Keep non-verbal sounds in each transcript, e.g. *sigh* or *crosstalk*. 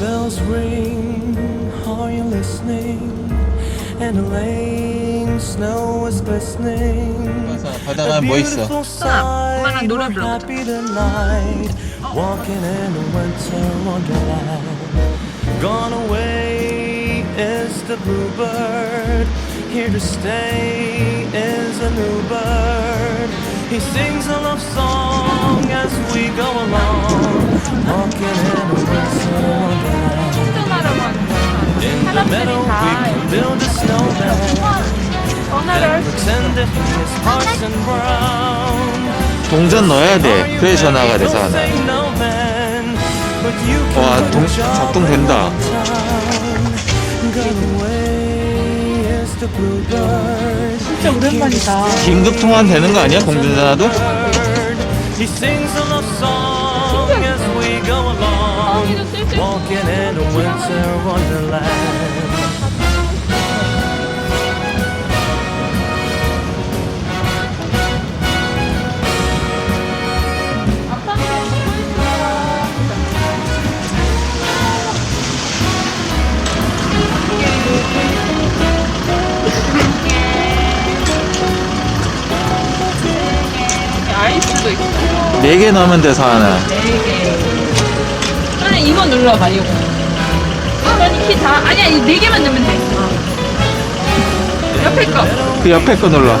bells ring, are you listening? And the lane snow is glistening. 바다가 뭐 있어? beautiful 엄마랑 sight, 노래 we're 불러보자. happy tonight, walking in a winter wonderland. Gone away is the bluebird, here to stay is a new bird. He sings a love song as we go along, walking in a winter wonderland. 사람들이 다. 전화를. 동전 넣어야 돼. 그래 전화가 돼서 하나. 와, 동, 작동된다. 진짜 오랜만이다. 긴급 통화 되는 거 아니야? 공중전화도? He sings a love song as we go along, 이거 쓸쓸 walking in a winter wonderland. 아이스도 있어. 네개 넣으면 돼서 하나. 아니 이거 눌러봐 이거. 아니 키다 아니야 이 네 개만 넣으면 돼. 옆에 거. 그 옆에 거 눌러.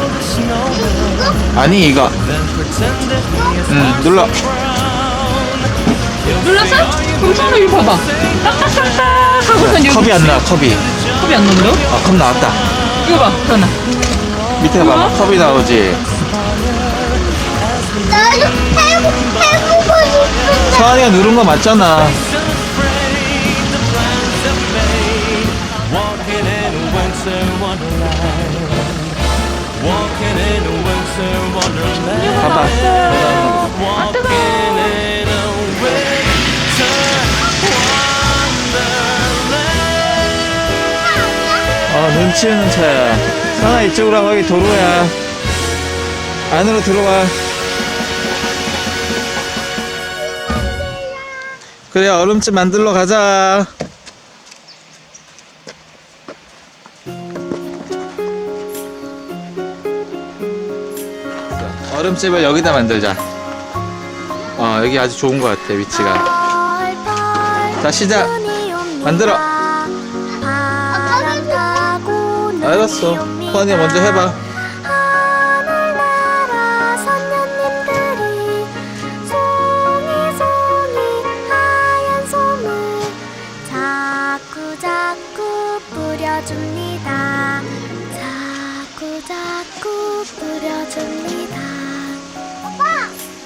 아니 이거. 응 눌러. 눌렀어? 그럼 손으로 이거 봐봐. *laughs* 딱딱딱딱 하고선 여기 컵이 안 나와 컵이. 컵이 안 나온다고? 아컵 나왔다. 이거 봐 전화. 밑에 봐 컵이 나오지. 나도 해보, 해보고 싶은데 서한이가 누른 거 맞잖아. In a winter wonderland. Walking in a winter wonderland. 봐봐. Walking in a winter wonderland. 어 눈치는 차야. 서한아 이쪽으로 와 여기 도로야. 안으로 들어와. 그래 얼음집 만들러 가자. 얼음집을 여기다 만들자. 어 여기 아주 좋은 것 같아 위치가. 자 시작. 만들어. 타고 알았어. 서한이가 먼저 해봐.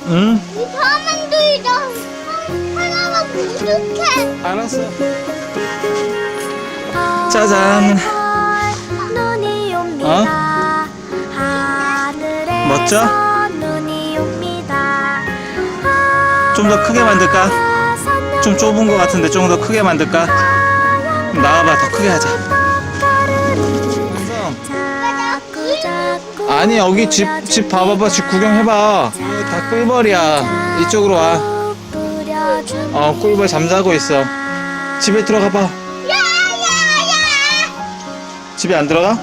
응. 이 사람들이랑 하나가 부족해 알았어. 짜잔. 눈이 옵니다. 하늘에서 멋져? 눈이 옵니다. 좀 더 크게 만들까? 좀 좁은 것 같은데 좀 더 크게 만들까? 나와봐 더 크게 하자. 아니 여기 집 집 봐봐봐 집 구경해봐. 이거 다 꿀벌이야. 이쪽으로 와. 어 꿀벌 잠자고 있어. 집에 들어가 봐. 야야야! 집에 안 들어가?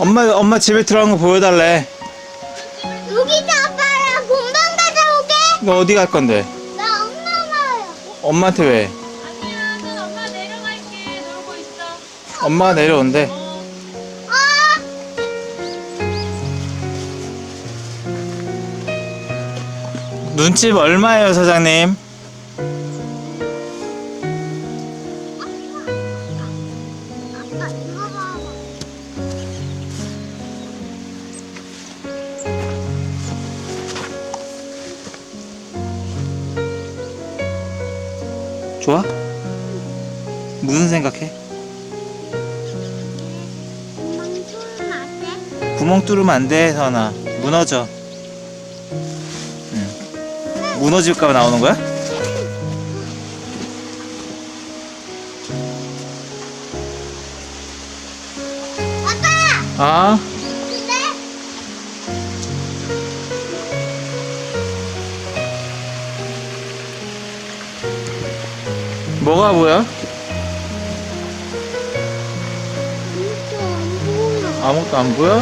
엄마 엄마 집에 들어간 거 보여달래. 여기다 아빠랑 공방 가자 오게. 너 어디 갈 건데? 나 엄마 말이야. 엄마한테 왜? 아니야, 난 엄마 내려갈게. 놀고 있어. 엄마가 내려온대. 아! 눈집 얼마예요 사장님? 좋아? 무슨 생각해? 구멍 뚫으면 안 돼? 구멍 뚫으면 안 돼, 서나. 무너져. 응. 무너질까봐 나오는 거야? 아빠! 아? 뭐가 뭐야? 진짜 안 보여. 아무것도 안 보여?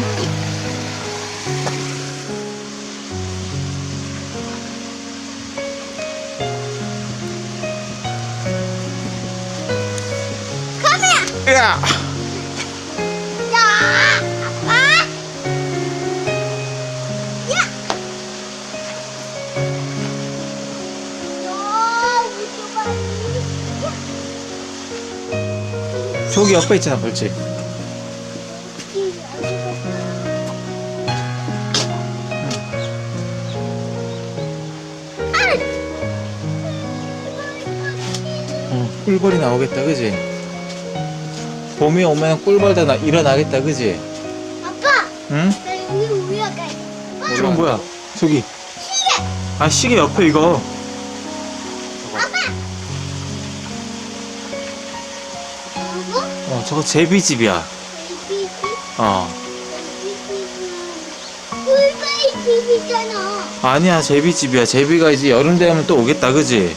카메라. 야! 야, 저기 옆에 있잖아 벌칙 어, 꿀벌이 나오겠다 그지? 봄이 오면 꿀벌도 나, 일어나겠다 그지? 아빠, 응? 나 여기 올라가 있어. 저건 뭐야? 저기 아 시계 옆에 이거 어 저거 제비집이야. 어. 꿀바이 집이잖아. 아니야 제비집이야. 제비가 이제 여름 되면 또 오겠다 그지?